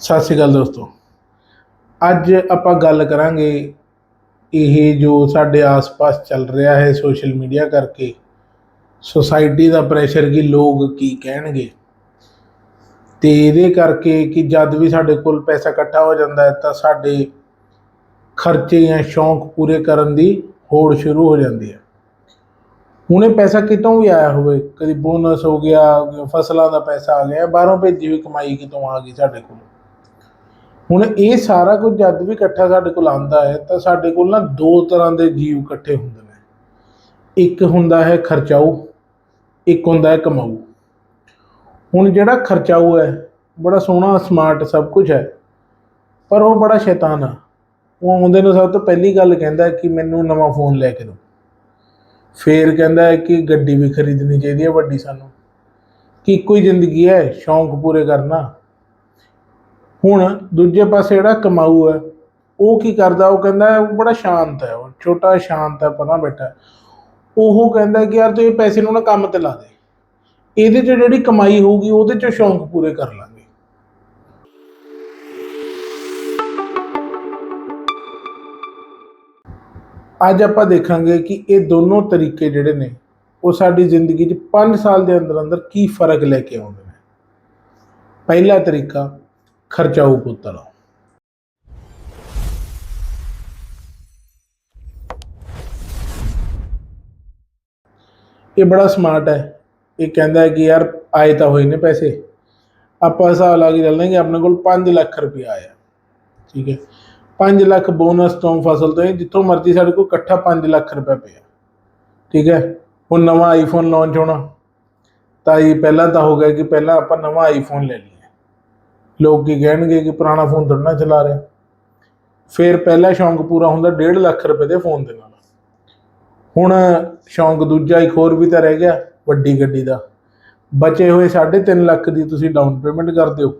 ਸਤਿ ਸ਼੍ਰੀ ਅਕਾਲ ਦੋਸਤੋ। ਅੱਜ ਆਪਾਂ ਗੱਲ ਕਰਾਂਗੇ ਇਹ ਜੋ ਸਾਡੇ ਆਸ-ਪਾਸ ਚੱਲ ਰਿਹਾ ਹੈ ਸੋਸ਼ਲ ਮੀਡੀਆ ਕਰਕੇ, ਸੋਸਾਇਟੀ ਦਾ ਪ੍ਰੈਸ਼ਰ ਕਿ ਲੋਕ ਕੀ ਕਹਿਣਗੇ। ਤੇ ਇਹਦੇ ਕਰਕੇ ਕਿ ਜਦ ਵੀ ਸਾਡੇ ਕੋਲ ਪੈਸਾ ਇਕੱਠਾ ਹੋ ਜਾਂਦਾ ਹੈ ਤਾਂ ਸਾਡੇ ਖਰਚੇ ਜਾਂ ਸ਼ੌਂਕ ਪੂਰੇ ਕਰਨ ਦੀ ਹੋੜ ਸ਼ੁਰੂ ਹੋ ਜਾਂਦੀ ਹੈ। ਹੁਣ ਇਹ ਪੈਸਾ ਕਿਤੋਂ ਵੀ ਆਇਆ ਹੋਵੇ, ਕਦੀ ਬੋਨਸ ਹੋ ਗਿਆ, ਫਸਲਾਂ ਦਾ ਪੈਸਾ ਆ ਗਿਆ, ਬਾਹਰੋਂ ਭੇਜੀ ਹੋਈ ਕਮਾਈ ਕਿਤੋਂ ਆ ਗਈ ਸਾਡੇ ਕੋਲ। ਹੁਣ ਇਹ ਸਾਰਾ ਕੁਝ ਜਦ ਵੀ ਇਕੱਠਾ ਸਾਡੇ ਕੋਲ ਆਉਂਦਾ ਹੈ, ਤਾਂ ਸਾਡੇ ਕੋਲ ਨਾ ਦੋ ਤਰ੍ਹਾਂ ਦੇ ਜੀਵ ਇਕੱਠੇ ਹੁੰਦੇ ਨੇ। ਇੱਕ ਹੁੰਦਾ ਹੈ ਖਰਚਾਊ, ਇੱਕ ਹੁੰਦਾ ਹੈ ਕਮਾਊ। ਹੁਣ ਜਿਹੜਾ ਖਰਚਾਊ ਹੈ, ਬੜਾ ਸੋਹਣਾ ਸਮਾਰਟ ਸਭ ਕੁਝ ਹੈ, ਪਰ ਉਹ ਬੜਾ ਸ਼ੈਤਾਨ ਆ। ਉਹ ਆਉਂਦੇ ਨੂੰ ਸਭ ਤੋਂ ਪਹਿਲੀ ਗੱਲ ਕਹਿੰਦਾ ਕਿ ਮੈਨੂੰ ਨਵਾਂ ਫੋਨ ਲੈ ਕੇ ਦਿਓ। ਫੇਰ ਕਹਿੰਦਾ ਹੈ ਕਿ ਗੱਡੀ ਵੀ ਖਰੀਦਣੀ ਚਾਹੀਦੀ ਹੈ ਵੱਡੀ ਸਾਨੂੰ। ਕਿ ਇੱਕੋ ਹੀ ਜ਼ਿੰਦਗੀ ਹੈ, ਸ਼ੌਂਕ ਪੂਰੇ ਕਰਨਾ। ਹੁਣ ਦੂਜੇ ਪਾਸੇ ਜਿਹੜਾ ਕਮਾਊ ਹੈ, ਉਹ ਕੀ ਕਰਦਾ? ਉਹ ਕਹਿੰਦਾ ਉਹ ਬੜਾ ਸ਼ਾਂਤ ਹੈ, ਉਹ ਛੋਟਾ ਸ਼ਾਂਤ ਹੈ ਪਤਾ ਬੈਠਾ ਉਹ ਕਹਿੰਦਾ ਕਿ ਯਾਰ ਤੂੰ ਇਹ ਪੈਸੇ ਨੂੰ ਨਾ ਕੰਮ ਤੇ ਲਾ ਦੇ। ਇਹਦੇ 'ਚ ਜਿਹੜੀ ਕਮਾਈ ਹੋਊਗੀ, ਉਹਦੇ 'ਚ ਸ਼ੌਂਕ ਪੂਰੇ ਕਰ ਲਾਂਗੇ। ਅੱਜ ਆਪਾਂ ਦੇਖਾਂਗੇ ਕਿ ਇਹ ਦੋਨੋਂ ਤਰੀਕੇ ਜਿਹੜੇ ਨੇ, ਉਹ ਸਾਡੀ ਜ਼ਿੰਦਗੀ 'ਚ 5 ਸਾਲ ਦੇ ਅੰਦਰ ਅੰਦਰ ਕੀ ਫ਼ਰਕ ਲੈ ਕੇ ਆਉਂਦੇ ਨੇ। ਪਹਿਲਾ ਤਰੀਕਾ ਖਰਚਾਊ ਪੁੱਤਰ। ਇਹ ਬੜਾ ਸਮਾਰਟ ਹੈ। ਇਹ ਕਹਿੰਦਾ ਹੈ ਕਿ ਯਾਰ, ਆਏ ਤਾਂ ਹੋਏ ਨੇ ਪੈਸੇ। ਆਪਾਂ ਹਿਸਾਬ ਲਾ ਕੇ ਚੱਲਦੇ ਕਿ ਆਪਣੇ ਕੋਲ 5 ਲੱਖ ਰੁਪਇਆ ਆਇਆ। ਠੀਕ ਹੈ। 5 ਲੱਖ ਬੋਨਸ ਤੋਂ ਫਸਲ ਤੋਂ ਜਿੱਥੋਂ ਮਰਜ਼ੀ ਸਾਡੇ ਕੋਲ ਇਕੱਠਾ 5 ਲੱਖ ਰੁਪਇਆ ਪਿਆ। ਠੀਕ ਹੈ। ਹੁਣ ਨਵਾਂ ਆਈਫੋਨ ਲਾਂਚ ਹੋਣਾ। ਤਾਂ ਇਹ ਪਹਿਲਾਂ ਤਾਂ ਹੋ ਗਿਆ ਕਿ ਪਹਿਲਾਂ ਆਪਾਂ ਨਵਾਂ ਆਈਫੋਨ ਲੈ ਲਈਏ। ਲੋਕ ਕੀ ਕਹਿਣਗੇ ਕਿ ਪੁਰਾਣਾ ਫੋਨ ਥੋੜ੍ਹਾ ਚਲਾ ਰਿਹਾ। ਫਿਰ ਪਹਿਲਾ ਸ਼ੌਂਕ ਪੂਰਾ ਹੁੰਦਾ 1.5 ਲੱਖ ਰੁਪਏ ਦੇ ਫੋਨ ਦੇ ਨਾਲ। ਹੁਣ ਸ਼ੌਂਕ ਦੂਜਾ ਇੱਕ ਹੋਰ ਵੀ ਤਾਂ ਰਹਿ ਗਿਆ, ਵੱਡੀ ਗੱਡੀ ਦਾ। ਬਚੇ ਹੋਏ 3.5 ਲੱਖ ਦੀ ਤੁਸੀਂ ਡਾਊਨ ਪੇਮੈਂਟ ਕਰ ਦਿਓ।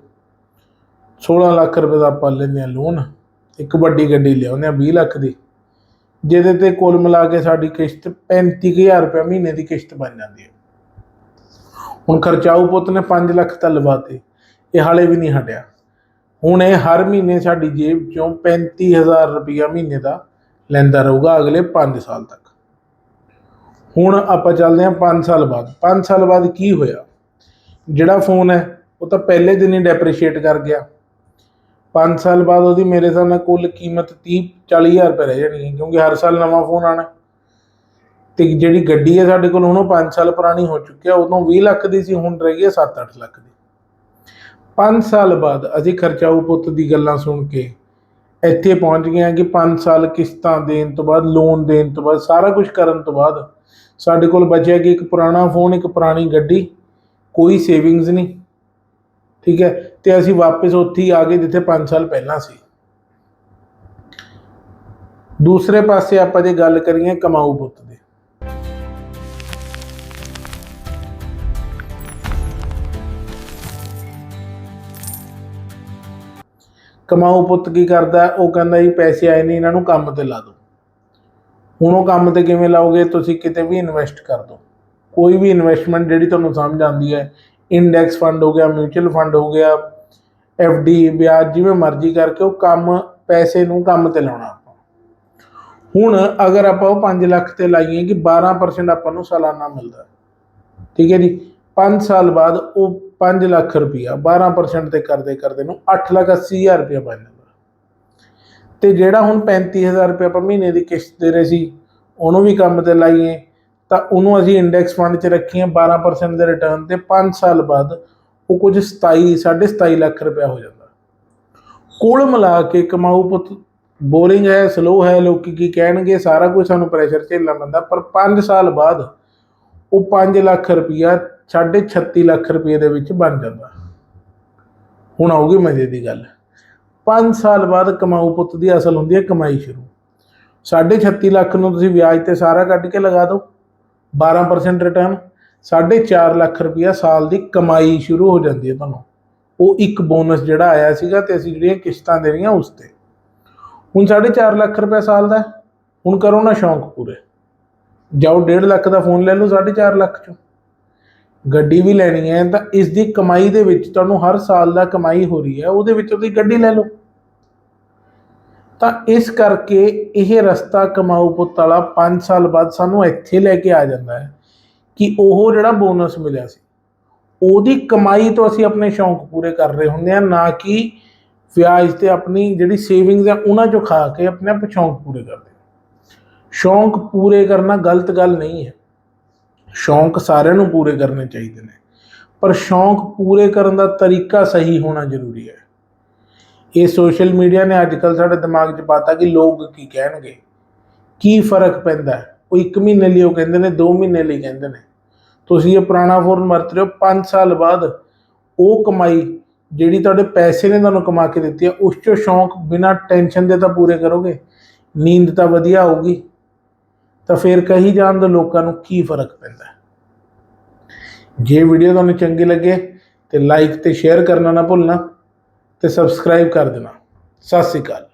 16 ਲੱਖ ਰੁਪਏ ਦਾ ਆਪਾਂ ਲੈਂਦੇ ਹਾਂ ਲੋਨ ਇੱਕ ਵੱਡੀ ਗੱਡੀ ਲਿਆਉਂਦੇ ਹਾਂ 20 ਲੱਖ ਦੀ। ਜਿਹਦੇ ਤੇ ਕੁੱਲ ਮਿਲਾ ਕੇ ਸਾਡੀ ਕਿਸ਼ਤ 35000 ਰੁਪਏ ਮਹੀਨੇ ਦੀ ਕਿਸ਼ਤ ਬਣ ਜਾਂਦੀ ਹੈ। ਹੁਣ ਖਰਚਾਊ ਪੁੱਤ ਨੇ 5 ਲੱਖ ਤਾਂ ਲਵਾਤੇ ਇਹ ਹਾਲੇ ਵੀ ਨਹੀਂ ਹਟਿਆ। ਹੁਣ ਇਹ ਹਰ ਮਹੀਨੇ ਸਾਡੀ ਜੇਬ ਚੋਂ 35000 ਰੁਪਇਆ ਮਹੀਨੇ ਦਾ ਲੈਂਦਾ ਰਹੂਗਾ ਅਗਲੇ 5 ਸਾਲ ਤੱਕ। ਹੁਣ ਆਪਾਂ ਚੱਲਦੇ ਹਾਂ 5 ਸਾਲ ਬਾਅਦ। 5 ਸਾਲ ਬਾਅਦ ਕੀ ਹੋਇਆ? ਜਿਹੜਾ ਫੋਨ ਹੈ, ਉਹ ਤਾਂ ਪਹਿਲੇ ਦਿਨ ਹੀ ਡੈਪਰੀਸ਼ੀਏਟ ਕਰ ਗਿਆ। 5 ਸਾਲ ਬਾਅਦ ਉਹਦੀ ਮੇਰੇ ਹਿਸਾਬ ਨਾਲ ਕੁੱਲ ਕੀਮਤ 30 40000 ਰੁਪਏ ਰਹਿ ਜਾਣੀ ਹੈ, ਕਿਉਂਕਿ ਹਰ ਸਾਲ ਨਵਾਂ ਫੋਨ ਆਣਾ ਤੇ ਜਿਹੜੀ ਗੱਡੀ ਹੈ ਸਾਡੇ ਕੋਲ ਹੁਣ ਉਹ 5 ਸਾਲ ਪੁਰਾਣੀ ਹੋ ਚੁੱਕੀ ਹੈ। ਉਦੋਂ 20 ਲੱਖ ਦੀ ਸੀ, ਹੁਣ ਰਹਿ ਗਈ 7-8 ਲੱਖ ਦੀ। 5 ਸਾਲ ਬਾਅਦ ਅਸੀਂ ਖਰਚਾਊ ਪੁੱਤ ਦੀ ਗੱਲਾਂ ਸੁਣ ਕੇ ਇੱਥੇ ਪਹੁੰਚ ਗਏ ਹਾਂ ਕਿ 5 ਸਾਲ ਕਿਸ਼ਤਾਂ ਦੇਣ ਤੋਂ ਬਾਅਦ ਲੋਨ ਦੇਣ ਤੋਂ ਬਾਅਦ, ਸਾਰਾ ਕੁਝ ਕਰਨ ਤੋਂ ਬਾਅਦ ਸਾਡੇ ਕੋਲ ਬਚਿਆ ਕਿ ਇੱਕ ਪੁਰਾਣਾ ਫੋਨ ਇੱਕ ਪੁਰਾਣੀ ਗੱਡੀ, ਕੋਈ ਸੇਵਿੰਗਸ ਨਹੀਂ। ਠੀਕ ਹੈ? ਤੇ ਅਸੀਂ ਵਾਪਸ ਉੱਥੇ ਹੀ ਆ ਗਏ ਜਿੱਥੇ 5 ਸਾਲ ਪਹਿਲਾਂ ਸੀ। ਦੂਸਰੇ ਪਾਸੇ ਆਪਾਂ ਜੇ ਗੱਲ ਕਰੀਏ ਕਮਾਊ ਪੁੱਤ ਦੀ ਕਮਾਊ ਪੁੱਤ ਕੀ ਕਰਦਾ? ਉਹ ਕਹਿੰਦਾ ਜੀ, ਪੈਸੇ ਆਏ ਨਹੀਂ, ਇਹਨਾਂ ਨੂੰ ਕੰਮ ਤੇ ਲਾ ਦਿਓ। ਹੁਣ ਉਹ ਕੰਮ ਤੇ ਕਿਵੇਂ ਲਾਓਗੇ? ਤੁਸੀਂ ਕਿਤੇ ਵੀ ਇਨਵੈਸਟ ਕਰ ਦਿਓ। ਕੋਈ ਵੀ ਇਨਵੈਸਟਮੈਂਟ ਜਿਹੜੀ ਤੁਹਾਨੂੰ ਸਮਝ ਆਉਂਦੀ ਹੈ ਇੰਡੈਕਸ ਫੰਡ ਹੋ ਗਿਆ ਮਿਊਚੁਅਲ ਫੰਡ ਹੋ ਗਿਆ ਡੀ ਵਿਆਜ ਜਿਵੇਂ ਮਰਜ਼ੀ ਕਰਕੇ ਉਹ ਕੰਮ, ਪੈਸੇ ਨੂੰ ਕੰਮ ਤੇ ਲਾਉਣਾ ਆਪਾਂ। ਹੁਣ ਅਗਰ ਆਪਾਂ ਉਹ 5 ਲੱਖ ਤੇ ਲਾਈਏ ਕਿ 12% ਆਪਾਂ ਨੂੰ ਸਾਲਾਨਾ ਮਿਲਦਾ। ਠੀਕ ਹੈ ਜੀ? 5 ਸਾਲ ਬਾਅਦ ਉਹ 5 ਲੱਖ ਰੁਪਇਆ 12% ਤੇ ਕਰਦੇ ਕਰਦੇ ਨੂੰ 8 ਲੱਖ 80 ਹਜ਼ਾਰ ਰੁਪਇਆ ਬਣ ਜਾਂਦਾ। ਤੇ ਜਿਹੜਾ ਹੁਣ 35000 ਰੁਪਇਆ ਆਪਾਂ ਮਹੀਨੇ ਦੀ ਕਿਸ਼ਤ ਦੇ ਰਹੇ ਸੀ, ਉਹਨੂੰ ਵੀ ਕੰਮ ਤੇ ਲਾਈਏ, ਤਾਂ ਉਹਨੂੰ ਅਸੀਂ ਇੰਡੈਕਸ ਫੰਡ 'ਚ ਰੱਖੀਏ 12% ਦੇ ਰਿਟਰਨ ਤੇ 5 ਸਾਲ ਬਾਅਦ ਉਹ ਕੁਝ 27 27.5 ਲੱਖ ਰੁਪਇਆ ਹੋ ਜਾਂਦਾ। ਕੁੱਲ ਮਿਲਾ ਕੇ ਕਮਾਊ ਪੁੱਤ, ਬੋਰਿੰਗ ਹੈ ਸਲੋ ਹੈ, ਲੋਕੀ ਕੀ ਕਹਿਣਗੇ, ਸਾਰਾ ਕੁਝ ਸਾਨੂੰ ਪ੍ਰੈਸ਼ਰ ਝੇਲਣਾ ਪੈਂਦਾ, ਪਰ 5 ਸਾਲ ਬਾਅਦ ਉਹ 5 ਲੱਖ ਰੁਪਇਆ 36 ਲੱਖ ਰੁਪਏ ਦੇ ਵਿੱਚ ਬਣ ਜਾਂਦਾ। ਹੁਣ ਆਊਗੀ ਮਜ਼ੇ ਦੀ ਗੱਲ। 5 ਸਾਲ ਬਾਅਦ ਕਮਾਊ ਪੁੱਤ ਦੀ ਅਸਲ ਹੁੰਦੀ ਹੈ ਕਮਾਈ ਸ਼ੁਰੂ। 36 ਲੱਖ ਨੂੰ ਤੁਸੀਂ ਵਿਆਜ ਤੇ ਸਾਰਾ ਕੱਢ ਕੇ ਲਗਾ ਦਿਓ। 12% ਰਿਟਰਨ 4.5 ਲੱਖ ਰੁਪਇਆ ਸਾਲ ਦੀ ਕਮਾਈ ਸ਼ੁਰੂ ਹੋ ਜਾਂਦੀ ਹੈ ਤੁਹਾਨੂੰ। ਉਹ ਇੱਕ ਬੋਨਸ ਜਿਹੜਾ ਆਇਆ ਸੀਗਾ ਤੇ ਅਸੀਂ ਜਿਹੜੀਆਂ ਕਿਸ਼ਤਾਂ ਦੇ ਰਹੀਆਂ ਉਸ ਤੇ। ਹੁਣ 4.5 ਲੱਖ ਰੁਪਇਆ ਸਾਲ ਦਾ ਹੁਣ ਕਰੋ ਨਾ ਸ਼ੌਂਕ ਪੂਰੇ। ਜਾਓ 1.5 ਲੱਖ ਦਾ ਫੋਨ ਲੈ ਲਓ 4.5 ਲੱਖ ਚੋਂ। ਗੱਡੀ ਵੀ ਲੈਣੀ ਹੈ, ਤਾਂ ਇਸ ਦੀ ਕਮਾਈ ਦੇ ਵਿੱਚ ਤੁਹਾਨੂੰ ਹਰ ਸਾਲ ਦਾ ਕਮਾਈ ਹੋ ਰਹੀ ਹੈ, ਉਹਦੇ ਵਿੱਚ ਤੁਸੀਂ ਗੱਡੀ ਲੈ ਲਓ। ਤਾਂ ਇਸ ਕਰਕੇ ਇਹ ਰਸਤਾ ਕਮਾਊ ਪੁੱਤ ਵਾਲਾ 5 ਸਾਲ ਬਾਅਦ ਸਾਨੂੰ ਇੱਥੇ ਲੈ ਕੇ ਆ ਜਾਂਦਾ ਹੈ ਕਿ ਉਹ ਜਿਹੜਾ ਬੋਨਸ ਮਿਲਿਆ ਸੀ, ਉਹਦੀ ਕਮਾਈ ਤੋਂ ਅਸੀਂ ਆਪਣੇ ਸ਼ੌਂਕ ਪੂਰੇ ਕਰ ਰਹੇ ਹੁੰਦੇ ਆ ਨਾ ਕਿ ਵਿਆਜ ਤੇ ਆਪਣੀ ਜਿਹੜੀ ਸੇਵਿੰਗਸ ਹੈ ਉਹਨਾਂ ਚੋਂ ਖਾ ਕੇ ਆਪਣੇ ਆਪ ਸ਼ੌਂਕ ਪੂਰੇ ਕਰਦੇ ਸ਼ੌਂਕ ਪੂਰੇ ਕਰਨਾ ਗਲਤ ਗੱਲ ਨਹੀਂ ਹੈ। ਸ਼ੌਂਕ ਸਾਰਿਆਂ ਨੂੰ ਪੂਰੇ ਕਰਨੇ ਚਾਹੀਦੇ ਨੇ। ਪਰ ਸ਼ੌਂਕ ਪੂਰੇ ਕਰਨ ਦਾ ਤਰੀਕਾ ਸਹੀ ਹੋਣਾ ਜ਼ਰੂਰੀ ਹੈ। ਇਹ ਸੋਸ਼ਲ ਮੀਡੀਆ ਨੇ ਅੱਜ ਕੱਲ ਸਾਡੇ ਦਿਮਾਗ 'ਚ ਪਾਤਾ ਕਿ ਲੋਕ ਕੀ ਕਹਿਣਗੇ। ਕੀ ਫ਼ਰਕ ਪੈਂਦਾ ਉਹ 1 ਮਹੀਨੇ ਲਈ ਉਹ ਕਹਿੰਦੇ ਨੇ 2 ਮਹੀਨੇ ਲਈ ਕਹਿੰਦੇ ਨੇ। ਤੁਸੀਂ ਇਹ ਪੁਰਾਣਾ ਫੋਨ ਵਰਤ ਰਹੇ ਹੋ 5 ਸਾਲ ਬਾਅਦ ਉਹ ਕਮਾਈ ਜਿਹੜੀ ਤੁਹਾਡੇ ਪੈਸੇ ਨੇ ਤੁਹਾਨੂੰ ਕਮਾ ਕੇ ਦਿੱਤੀ ਹੈ, ਉਸ ਚੋਂ ਸ਼ੌਂਕ ਬਿਨਾਂ ਟੈਨਸ਼ਨ ਦੇ ਤਾਂ ਪੂਰੇ ਕਰੋਗੇ? ਨੀਂਦ ਤਾਂ ਵਧੀਆ ਆਊਗੀ। ਤਾਂ ਫਿਰ ਕਹੀ ਜਾਣ ਦੋ ਲੋਕਾਂ ਨੂੰ ਕੀ ਫ਼ਰਕ ਪੈਂਦਾ ਜੇ ਵੀਡੀਓ ਤੁਹਾਨੂੰ ਚੰਗੀ ਲੱਗੇ ਤੇ ਲਾਈਕ ਤੇ ਸ਼ੇਅਰ ਕਰਨਾ ਨਾ ਭੁੱਲਣਾ ਤੇ ਸਬਸਕ੍ਰਾਈਬ ਕਰ ਦੇਣਾ। ਸਤਿ ਸ਼੍ਰੀ ਅਕਾਲ।